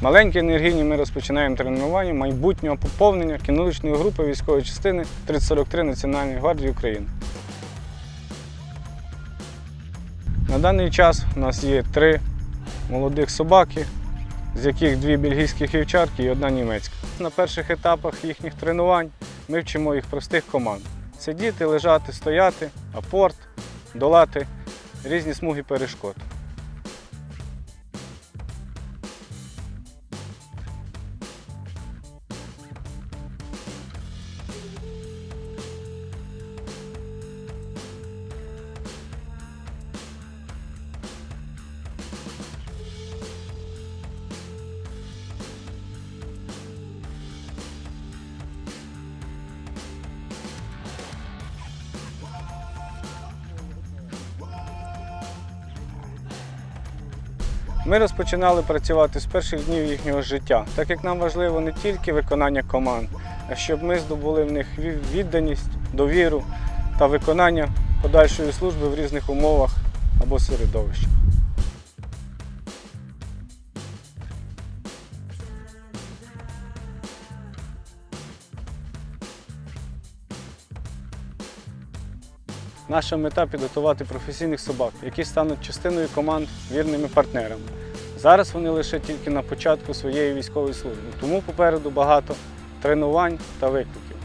Маленькі енергійні ми розпочинаємо тренування майбутнього поповнення кінологічної групи військової частини 3043 Національної гвардії України. На даний час у нас є три молодих собаки, з яких дві бельгійських вівчарки і одна німецька. На перших етапах їхніх тренувань ми вчимо їх простих команд: сидіти, лежати, стояти, апорт, долати різні смуги перешкод. Ми розпочинали працювати з перших днів їхнього життя, так як нам важливо не тільки виконання команд, а щоб ми здобули в них відданість, довіру та виконання подальшої служби в різних умовах або середовищах. Наша мета підготувати професійних собак, які стануть частиною команд вірними партнерами. Зараз вони лише тільки на початку своєї військової служби, тому попереду багато тренувань та викликів.